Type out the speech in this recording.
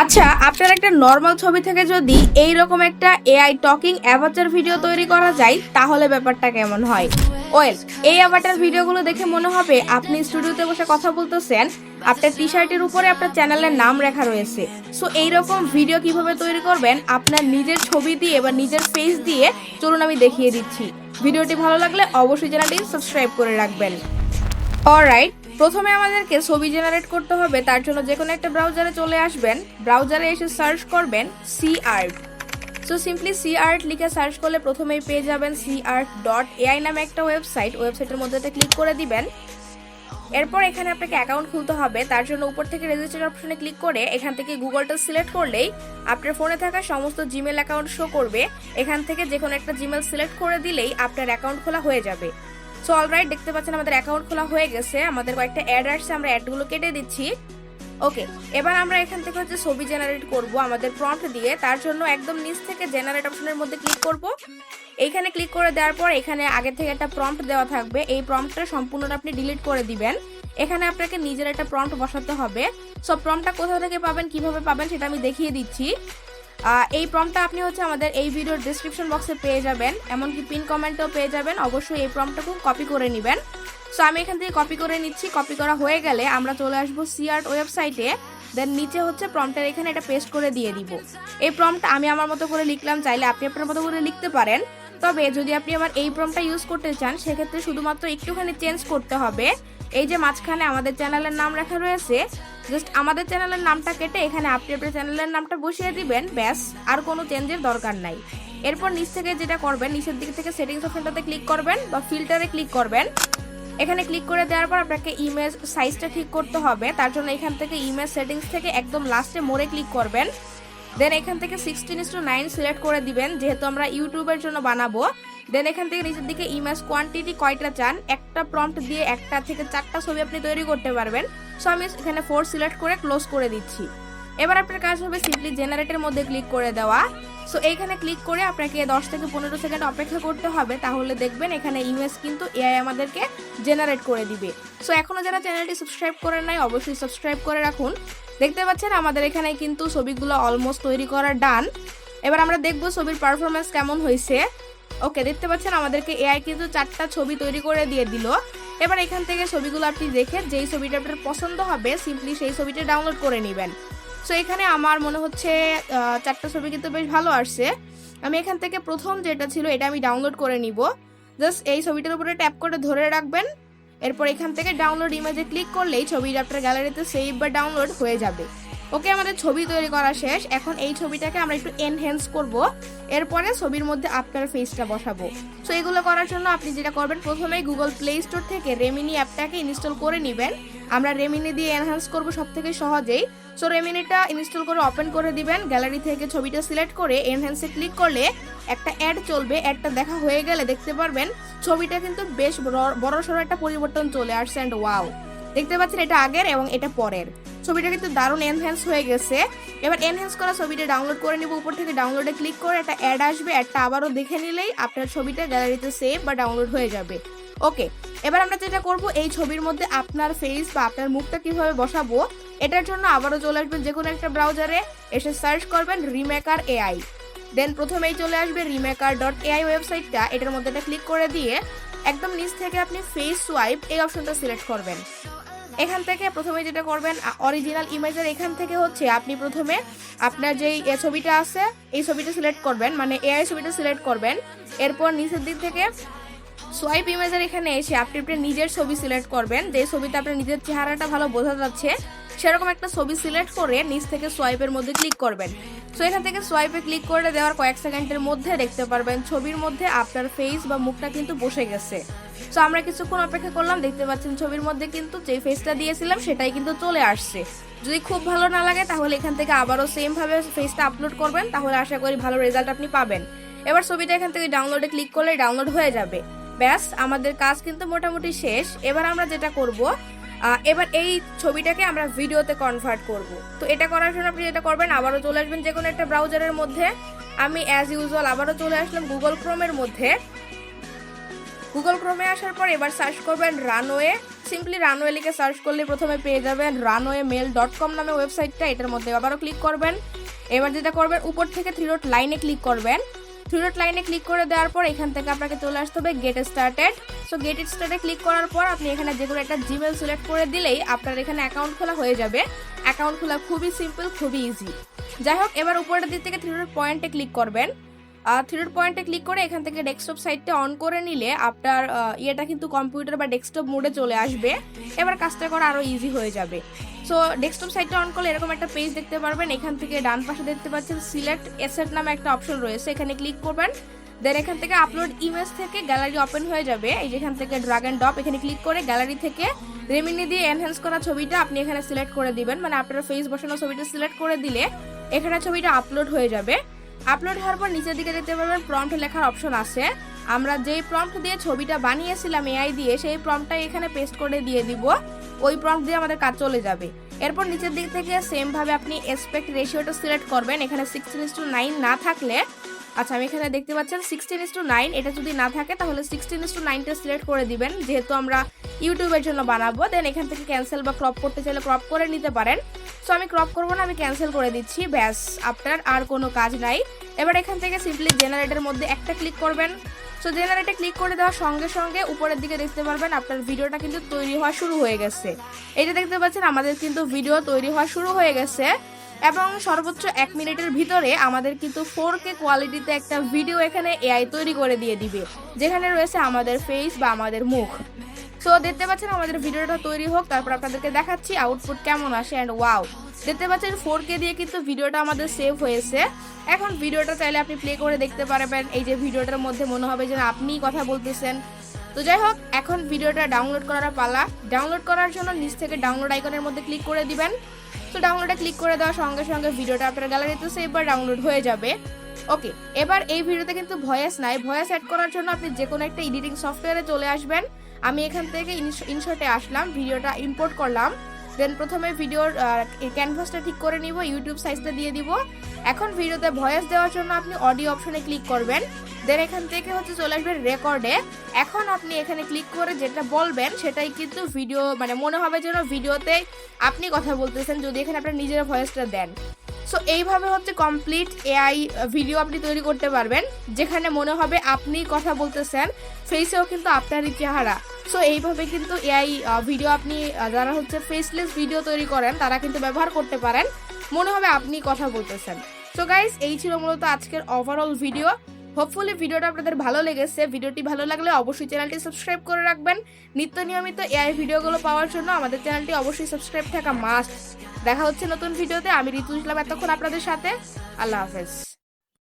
আচ্ছা আপনার একটা নর্মাল ছবি থেকে যদি এই রকম একটা এআই টকিং অ্যাভাটার ভিডিও তৈরি করা যায়, তাহলে ব্যাপারটা কেমন হয়? ওয়েল এই অ্যাভাটার ভিডিওগুলো দেখে মনে হবে আপনি স্টুডিওতে বসে কথা বলতেছেন, আপনার টি শার্টের উপরে আপনার চ্যানেলের নাম লেখা রয়েছে। সো এইরকম ভিডিও কীভাবে তৈরি করবেন? আপনার নিজের ছবি দিয়ে বা নিজের ফেস দিয়ে, চলুন আমি দেখিয়ে দিচ্ছি। ভিডিওটি ভালো লাগলে অবশ্যই চ্যানেলটি সাবস্ক্রাইব করে রাখবেন। অলরাইট প্রথমে আমাদেরকে ছবি জেনারেট করতে হবে, তার জন্য যে কোনো একটা ব্রাউজারে চলে আসবেন। ব্রাউজারে এসে সার্চ করবেন Sea Art so simply Sea Art লিখে সার্চ করলে প্রথমেই পেয়ে যাবেন সি আর্ট ডট এআই নামে একটা ওয়েবসাইট ওয়েবসাইটের মধ্যে ক্লিক করে দিবেন। এরপর এখানে আপনাকে অ্যাকাউন্ট খুলতে হবে, তার জন্য উপর থেকে রেজিস্টার অপশনে ক্লিক করে এখান থেকে গুগলটা সিলেক্ট করলেই আপনার ফোনে থাকা সমস্ত জিমেল অ্যাকাউন্ট শো করবে। এখান থেকে যে কোনো একটা জিমেল সিলেক্ট করে দিলেই আপনার অ্যাকাউন্ট খোলা হয়ে যাবে। সো অলরাইট দেখতে পাচ্ছেন আমাদের অ্যাকাউন্ট খোলা হয়ে গেছে। আমাদের কয়েকটা অ্যাড আসছে, আমরা অ্যাডগুলো কেটে দিচ্ছি। ওকে এবার আমরা এখান থেকে হচ্ছে ছবি জেনারেট করব আমাদের প্রম্পট দিয়ে। তার জন্য একদম নিচ থেকে জেনারেট অপশনের মধ্যে ক্লিক করব। এইখানে ক্লিক করে দেওয়ার পর এখানে আগে থেকে একটা প্রম্পট দেওয়া থাকবে। এই প্রম্পটটা সম্পূর্ণটা আপনি ডিলিট করে দিবেন। এখানে আপনাকে নিজের একটা প্রম্পট বসাতে হবে। সব প্রম্পটটা কোথা থেকে পাবেন, কীভাবে পাবেন, সেটা আমি দেখিয়ে দিচ্ছি। এই প্রম্পটটা আপনি হচ্ছে আমাদের এই ভিডিওর ডিসক্রিপশন বক্সে পেয়ে যাবেন। এমনকি পিন কমেন্টও পেয়ে যাবেন। অবশ্যই এই প্রম্পটটা খুব কপি করে নেবেন। সো আমি এখান থেকে কপি করে নিচ্ছি। কপি করা হয়ে গেলে আমরা চলে আসব সিআর্ট ওয়েবসাইটে দেন নিচে হচ্ছে প্রম্পটের এখানে এটা পেস্ট করে দিয়ে দিব। এই প্রম্পট আমি আমার মতো করে লিখলাম, চাইলে আপনি আপনার মতো করে লিখতে পারেন। তবে যদি আপনি আমার এই প্রম্পটটা ইউজ করতে চান, সেক্ষেত্রে শুধুমাত্র একটুখানি চেঞ্জ করতে হবে। এই যে মাঝখানে আমাদের চ্যানেলের নাম লেখা রয়েছে জাস্ট আমাদের চ্যানেলের নামটা কেটে এখানে আপনি আপনার চ্যানেলের নামটা বসিয়ে দিবেন, ব্যাস, আর কোনো চেঞ্জের দরকার নাই। এরপর নিচ থেকে যেটা করবেন, নিচের দিক থেকে সেটিংস অপশনটাতে ক্লিক করবেন বা ফিল্টারে ক্লিক করবেন। এখানে ক্লিক করে দেওয়ার পর আপনাকে ইমেজ সাইজটা ঠিক করতে হবে। তার জন্য এখান থেকে ইমেজ সেটিংস থেকে একদম লাস্টে মোড়ে ক্লিক করবেন। দেন এখান থেকে sixteen is to nine select করে দিবেন, যেহেতু আমরা ইউটিউবের জন্য বানাবো। দেন এখান থেকে নিচের দিকে ইমেজ কোয়ান্টিটি কয়টা চান, একটা প্রম্পট দিয়ে একটা থেকে চারটা ছবি আপনি তৈরি করতে পারবেন। সো আমি এখানে ফোর সিলেক্ট করে ক্লোজ করে দিচ্ছি। এবার আপনার কাজ হবে সিম্পলি জেনারেটের মধ্যে ক্লিক করে দেওয়া। সো এইখানে ক্লিক করে আপনাকে দশ থেকে পনেরো সেকেন্ড অপেক্ষা করতে হবে। তাহলে দেখবেন এখানে ইমেজ কিন্তু এআই আমাদেরকে জেনারেট করে দিবে। সো এখনও যারা চ্যানেলটি সাবস্ক্রাইব করে নাই, অবশ্যই সাবস্ক্রাইব করে রাখুন। দেখতে পাচ্ছেন, আমাদের এখানে কিন্তু ছবিগুলো অলমোস্ট তৈরি করা ডান এবার আমরা দেখব ছবির পারফরমেন্স কেমন হয়েছে। ওকে দেখতে পাচ্ছেন, আমাদেরকে এআই কিন্তু চারটা ছবি তৈরি করে দিয়ে দিল। এবার এখান থেকে ছবিগুলো আপনি দেখে, যেই ছবিটা আপনার পছন্দ হবে সিম্পলি সেই ছবিটা ডাউনলোড করে নেবেন। সো এখানে আমার মনে হচ্ছে চারটা ছবি কিন্তু বেশ ভালো আসছে। আমি এখান থেকে প্রথম যেটা ছিল, এটা আমি ডাউনলোড করে নিব। জাস্ট এই ছবিটার উপরে ট্যাপ করে ধরে রাখবেন। এরপর এখান থেকে ডাউনলোড ইমেজে ক্লিক করলেই ছবিটা আপনার গ্যালারিতে সেভ বা ডাউনলোড হয়ে যাবে। ওকে আমাদের ছবি তৈরি করা শেষ। এখন এই ছবিটাকে আমরা একটু এনহ্যান্স করব। এরপরে ছবির মধ্যে আপনার ফেসটা বসাবো। সো এগুলো করার জন্য আপনি যেটা করবেন প্রথমে গুগল প্লে স্টোর থেকে রেমিনি অ্যাপটাকে ইনস্টল করে নেবেন। আমরা রেমিনি দিয়ে এনহ্যান্স করব সব থেকে সহজেই। সো রেমিনিটা ইনস্টল করে ওপেন করে দিবেন। গ্যালারি থেকে ছবিটা সিলেক্ট করে এনহ্যান্সে ক্লিক করলে একটা অ্যাড চলবে। অ্যাডটা দেখা হয়ে গেলে দেখতে পারবেন, ছবিটা কিন্তু বেশ বড়- সড়ো একটা পরিবর্তন চলে আসছে অ্যান্ড ওয়াও দেখতে পাচ্ছেন এটা আগের এবং এটা পরের। ছবিটা কিন্তু দারুণ এনহ্যান্স হয়ে গেছে। এবার এনহ্যান্স করা ছবিটা ডাউনলোড করে নিব। উপর থেকে ডাউনলোডে ক্লিক করে একটা অ্যাড আসবে। অ্যাডটা আবারও দেখে নিলেই আপনার ছবিটা গ্যালারিতে সেভ বা ডাউনলোড হয়ে যাবে। ওকে এবার আমরা যেটা করব, এই ছবির মধ্যে আপনার ফেস বা আপনার মুখটা কীভাবে বসাবো, এটার জন্য আবারও চলে আসবেন যে কোনো একটা ব্রাউজারে এসে সার্চ করবেন রিমেকার এআই দেন প্রথমেই চলে আসবে রিমেকার ডট এআই ওয়েবসাইটটা এটার মধ্যে এটা ক্লিক করে দিয়ে একদম নিচ থেকে আপনি ফেস সোয়াইপ এই অপশনটা সিলেক্ট করবেন। এখান থেকে প্রথমে যেটা করবেন অরিজিনাল ইমেজের এখান থেকে হচ্ছে আপনি প্রথমে আপনার যেই ছবিটা আছে, এই ছবিটা সিলেক্ট করবেন মানে এআই ছবিটা সিলেক্ট করবেন। এরপর নিচের দিক থেকে সোয়াইপ ইমেজের এখানে এসে আপনি আপনার নিজের ছবি সিলেক্ট করবেন। যে ছবিতে আপনার নিজের চেহারাটা ভালো বোঝা যাচ্ছে, সেরকম একটা ছবি সিলেক্ট করে নিচ থেকে সোয়াইপের মধ্যে ক্লিক করবেন। সো এখান থেকে সোয়াইপে ক্লিক করে দেওয়ার কয়েক সেকেন্ডের মধ্যে দেখতে পারবেন ছবির মধ্যে আপনার ফেস বা মুখটা কিন্তু বসে গেছে। সো আমরা কিছুক্ষণ অপেক্ষা করলাম, দেখতে পাচ্ছেন ছবির মধ্যে কিন্তু যে ফেসটা দিয়েছিলাম, সেটাই কিন্তু চলে আসছে। যদি খুব ভালো না লাগে, তাহলে এখান থেকে আবারও সেমভাবে ফেসটা আপলোড করবেন, তাহলে আশা করি ভালো রেজাল্ট আপনি পাবেন। এবার ছবিটা এখান থেকে ডাউনলোডে ক্লিক করলে ডাউনলোড হয়ে যাবে। ব্যাস, আমাদের কাজ কিন্তু মোটামুটি শেষ। এবার আমরা যেটা করব এবার এই ছবিটাকে আমরা ভিডিওতে কনভার্ট করব। তো এটা করার জন্য আপনি যেটা করবেন, আবারও চলে আসবেন যে কোনো একটা ব্রাউজারের মধ্যে। আমি অ্যাজ ইউজুয়াল আবারও চলে আসলাম গুগল ক্রোমের মধ্যে। গুগল ক্রোমে আসার পর এবার সার্চ করবেন রানওয়ে সিম্পলি রানওয়ে লিখে সার্চ করলে প্রথমে পেয়ে যাবেন রানওয়ে মেল ডট কম নামে ওয়েবসাইটটা এটার মধ্যে আবারও ক্লিক করবেন। এবার যেটা করবেন, উপর থেকে থ্রি ডট লাইনে ক্লিক করবেন। থ্রি লাইনে ক্লিক করে দেওয়ার পর এখান থেকে আপনাকে চলে আসতে হবে গেট স্টার্টেড সো গেট স্টার্টে ক্লিক করার পর আপনি এখানে যে কোনো একটা জিমেল সিলেক্ট করে দিলেই আপনার এখানে অ্যাকাউন্ট খোলা হয়ে যাবে। অ্যাকাউন্ট খোলা খুবই সিম্পল খুবই ইজি যাই হোক, এবার উপরের দিক থেকে থ্রি ডট পয়েন্টে ক্লিক করবেন। থ্রি ডট পয়েন্টে ক্লিক করে এখান থেকে ডেস্কটপ সাইটটা অন করে নিলে আপনার ইয়েটা কিন্তু কম্পিউটার বা ডেস্কটপ মোডে চলে আসবে। এবার কাজটা করা আরও ইজি হয়ে যাবে। সো ডেস্কটপ সাইটটা অন করলে এরকম একটা পেজ দেখতে পারবেন। এখান থেকে ডান পাশে দেখতে পাচ্ছেন সিলেক্ট এসেট নামে একটা অপশন রয়েছে। এখানে ক্লিক করবেন। দেন এখান থেকে আপলোড ইমেজ থেকে গ্যালারি ওপেন হয়ে যাবে। এই যেখান থেকে ড্রাগ অ্যান্ড ড্রপ এখানে ক্লিক করে গ্যালারি থেকে রেমিনি দিয়ে এনহ্যান্স করা ছবিটা আপনি এখানে সিলেক্ট করে দিবেন। মানে আপনার ফেস বসানো ছবিটা সিলেক্ট করে দিলে এখানে ছবিটা আপলোড হয়ে যাবে। আপলোড হওয়ার পর নিচের দিকে দেখতে পারবেন প্রম্পট লেখার অপশন আছে। আমরা যেই প্রম্পট দিয়ে ছবিটা বানিয়েছিলাম এআই দিয়ে, সেই প্রম্পটটা এখানে পেস্ট করে দিয়ে দিব। ওই প্রম্পট দিয়ে আমাদের কাজ চলে যাবে। এরপর নিচের দিক থেকে সেম ভাবে আপনি এসপেক্ট রেশিওটা সিলেক্ট করবেন। এখানে সিক্সটিন টু নাইন না থাকলে আচ্ছা আমি এখানে দেখতে পাচ্ছেন সিক্সটিন ইস টু নাইন এটা যদি না থাকে তাহলে সিক্সটিন ইস টু নাইনটা সিলেক্ট করে দিবেন, যেহেতু আমরা ইউটিউবের জন্য বানাবো দেন এখান থেকে ক্যান্সেল বা ক্রপ করতে চাইলে ক্রপ করে নিতে পারেন। সো আমি ক্রপ করব না, আমি ক্যান্সেল করে দিচ্ছি, ব্যাস, আপনার আর কোনো কাজ নাই। এবার এখান থেকে সিম্পলি জেনারেটের মধ্যে একটা ক্লিক করবেন। সো জেনারেটে ক্লিক করে দেওয়ার সঙ্গে সঙ্গে উপরের দিকে দেখতে পারবেন আপনার ভিডিওটা কিন্তু তৈরি হওয়া শুরু হয়ে গেছে। এটা দেখতে পাচ্ছেন, আমাদের কিন্তু ভিডিও তৈরি হওয়া শুরু হয়ে গেছে। এবং সর্বোচ্চ এক মিনিটের ভিতরে আমাদের কিন্তু ফোর কে কোয়ালিটিতে একটা ভিডিও এখানে এআই তৈরি করে দিয়ে দিবে, যেখানে রয়েছে আমাদের ফেস বা আমাদের মুখ। সো দেখতে পাচ্ছেন আমাদের ভিডিওটা তৈরি হোক, তারপর আপনাদেরকে দেখাচ্ছি আউটপুট কেমন আসে অ্যান্ড ওয়াও দেখতে পাচ্ছেন ফোর কে দিয়ে কিন্তু ভিডিওটা আমাদের সেভ হয়েছে। এখন ভিডিওটা চাইলে আপনি প্লে করে দেখতে পারবেন। এই যে ভিডিওটার মধ্যে মনে হবে যেন আপনিই কথা বলতেছেন। তো যাই হোক, এখন ভিডিওটা ডাউনলোড করার পালা। ডাউনলোড করার জন্য নিচ থেকে ডাউনলোড আইকনের মধ্যে ক্লিক করে দিবেন। তো ডাউনলোডে ক্লিক করে দেওয়ার সঙ্গে সঙ্গে ভিডিওটা আপনার গ্যালারিতে সেভ বা ডাউনলোড হয়ে যাবে। ওকে এবার এই ভিডিওতে কিন্তু ভয়েস নাই। ভয়েস অ্যাড করার জন্য আপনি যে কোনো একটা এডিটিং সফটওয়্যারে চলে আসবেন। আমি এখান থেকে ইনশর্টে আসলাম, ভিডিওটা ইম্পোর্ট করলাম। দেন প্রথমে ভিডিওর ক্যানভাসটা ঠিক করে নিব ইউটিউব সাইজটা দিয়ে দিব। এখন ভিডিওতে ভয়েস দেওয়ার জন্য আপনি অডিও অপশনে ক্লিক করবেন। দেন এখান থেকে হচ্ছে চলে আসবেন রেকর্ডে এখন আপনি এখানে ক্লিক করে যেটা বলবেন, সেটাই কিন্তু ভিডিও মানে মনে হবে যেন ভিডিওতে আপনি কথা বলতেছেন, যদি এখানে আপনার নিজের ভয়েসটা দেন। সো এইভাবে হচ্ছে কমপ্লিট এআই ভিডিও আপনি তৈরি করতে পারবেন, যেখানে মনে হবে আপনি কথা বলতেছেন ফেসেও কিন্তু আপনারই চেহারা। সো এইভাবে কিন্তু এআই ভিডিও আপনি যারা হচ্ছে ফেসলেস ভিডিও তৈরি করেন, তারা কিন্তু ব্যবহার করতে পারেন। মনে হবে আপনি কথা বলতেছেন। সো গাইস এই ছিল মূলত আজকের ওভারঅল ভিডিও হোপফুলি ভিডিওটা আপনাদের ভালো লেগেছে। ভিডিওটি ভালো লাগলে অবশ্যই চ্যানেলটি সাবস্ক্রাইব করে রাখবেন। নিত্য নিয়মিত এআই ভিডিওগুলো পাওয়ার জন্য আমাদের চ্যানেলটি অবশ্যই সাবস্ক্রাইব থাকা মাস্ট দেখা হচ্ছে নতুন ভিডিওতে আমি ঋতু ইসলাম এতক্ষণ আপনাদের সাথে। আল্লাহ হাফেজ।